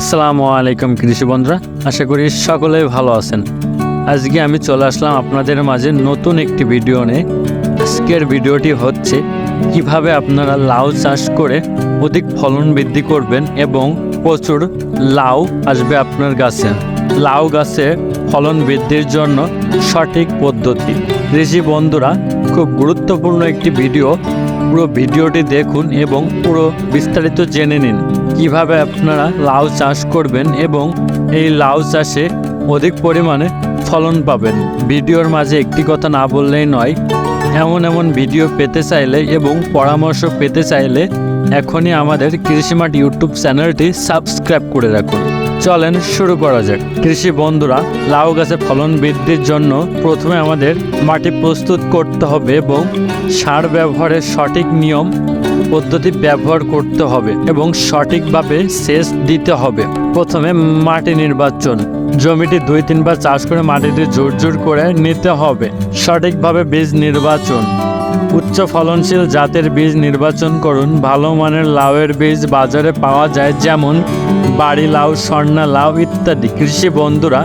আসসালামু আলাইকুম কৃষি বন্ধুরা, আশা করি সকলেই ভালো আছেন। আজকে আমি চলে আসলাম আপনাদের মাঝে নতুন একটি ভিডিও নিয়ে। আজকের ভিডিওটি হচ্ছে কীভাবে আপনারা লাউ চাষ করে অধিক ফলন বৃদ্ধি করবেন এবং প্রচুর লাউ আসবে আপনার গাছে। লাউ গাছে ফলন বৃদ্ধির জন্য সঠিক পদ্ধতি। কৃষি বন্ধুরা, খুব গুরুত্বপূর্ণ একটি ভিডিও। পুরো ভিডিওটি দেখুন এবং পুরো বিস্তারিত জেনে নিন। কীভাবে আপনারা লাউ চাষ করবেন এবং এই লাউ চাষে অধিক পরিমাণে ফলন পাবেন। ভিডিওর মাঝে একটি কথা না বললেই নয়, এমন এমন ভিডিও পেতে চাইলে এবং পরামর্শ পেতে চাইলে এখনই আমাদের কৃষিমাঠ ইউটিউব চ্যানেলটি সাবস্ক্রাইব করে রাখুন। চলেন শুরু করা যাক। কৃষি বন্ধুরা, লাউ গাছে ফলন বৃদ্ধির জন্য প্রথমে আমাদের মাটি প্রস্তুত করতে হবে এবং সার ব্যবহারের সঠিক নিয়ম পদ্ধতি ব্যবহার করতে হবে এবং সঠিকভাবে সেচ দিতে হবে। প্রথমে মাটি নির্বাচন। জমিটি দুই তিনবার চাষ করে মাটিটি জোর জোর করে নিতে হবে। সঠিকভাবে বীজ নির্বাচন। উচ্চ ফলনশীল জাতের বীজ নির্বাচন করুন। ভালো মানের লাউয়ের বীজ বাজারে পাওয়া যায়, যেমন বাড়ি লাউ, স্বর্ণা লাউ ইত্যাদি। কৃষি বন্ধুরা,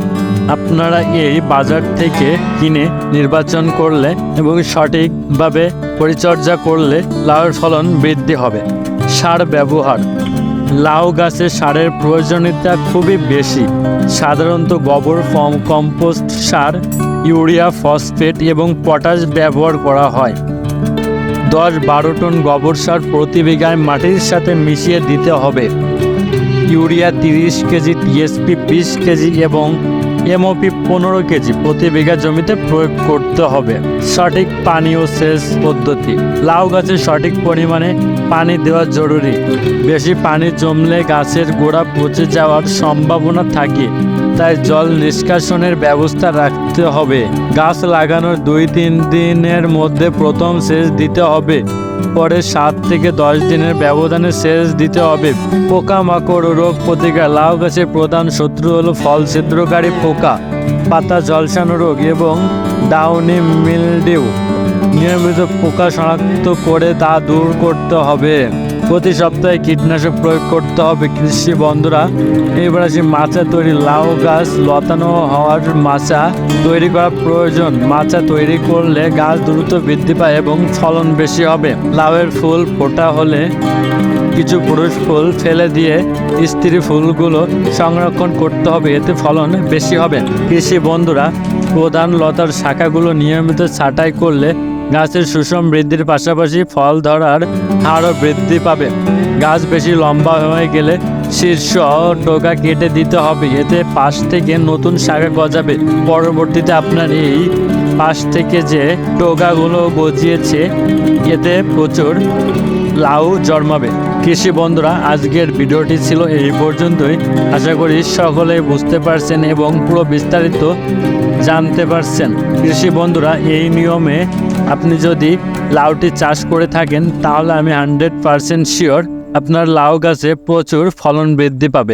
আপনারা এই বাজার থেকে কিনে নির্বাচন করলে এবং সঠিকভাবে পরিচর্যা করলে লাউয়ের ফলন বৃদ্ধি হবে। সার ব্যবহার। লাউ গাছে সারের প্রয়োজনীয়তা খুবই বেশি। সাধারণত গোবর, ফর্ম, কম্পোস্ট সার, ইউরিয়া, ফসফেট এবং পটাশ ব্যবহার করা হয়। দশ বারো টন গোবর সার প্রতি বিঘায় মাটির সাথে মিশিয়ে দিতে হবে। ইউরিয়া তিরিশ কেজি, টিএসপি বিশ কেজি এবং এমওপি পনেরো কেজি প্রতি বিঘা জমিতে প্রয়োগ করতে হবে। সঠিক পানি ও সেচ পদ্ধতি। লাউ গাছে সঠিক পরিমাণে পানি দেওয়া জরুরি। বেশি পানি জমলে গাছের গোড়া পচে যাওয়ার সম্ভাবনা থাকে। তাই জল নিষ্কাশনের ব্যবস্থা রাখতে হবে। গাছ লাগানোর দুই তিন দিনের মধ্যে প্রথম সেচ দিতে হবে। পরে সাত থেকে দশ দিনের ব্যবধানে সেচ দিতে হবে। পোকামাকড় রোগ প্রতিকার লাউ গাছের প্রধান শত্রু হলো ফল ছিদ্রকারী পোকা, পাতা জলসানো রোগ এবং ডাউনি মিলডিউ। নিয়মিত পোকা শনাক্ত করে তা দূর করতে হবে। প্রতি সপ্তাহে কীটনাশক প্রয়োগ করতে হবে কৃষি বন্ধুরা। এবার আসি মাচা তৈরি লাউ গাছ লতানো হওয়ার মাচা তৈরি করা প্রয়োজন। মাচা তৈরি করলে গাছ দ্রুত বৃদ্ধি পায় এবং ফলন বেশি হবে। লাউয়ের ফুল ফোটা হলে কিছু পুরুষ ফুল ফেলে দিয়ে স্ত্রী ফুলগুলো সংরক্ষণ করতে হবে, এতে ফলন বেশি হবে। কৃষি বন্ধুরা, প্রধান লতার শাখাগুলো নিয়মিত ছাঁটাই করলে গাছের সুষম বৃদ্ধির পাশাপাশি ফল ধরার হারও বৃদ্ধি পাবে। গাছ বেশি লম্বা হয়ে গেলে শীর্ষ টোকা কেটে দিতে হবে। এতে পাশ থেকে নতুন শাখা গজাবে। পরবর্তীতে আপনার এই পাশ থেকে যে টোকাগুলো গজিয়েছে, এতে প্রচুর লাউ জন্মাবে। কৃষি বন্ধুরা, আজকের ভিডিওটি ছিল এই পর্যন্তই। আশা করি সকলে বুঝতে পারছেন এবং পুরো বিস্তারিত জানতে পারছেন। কৃষি বন্ধুরা, এই নিয়মে আপনি যদি লাউটি চাষ করে থাকেন, তাহলে আমি হান্ড্রেড পারসেন্ট শিওর আপনার লাউ গাছে প্রচুর ফলন বৃদ্ধি পাবে।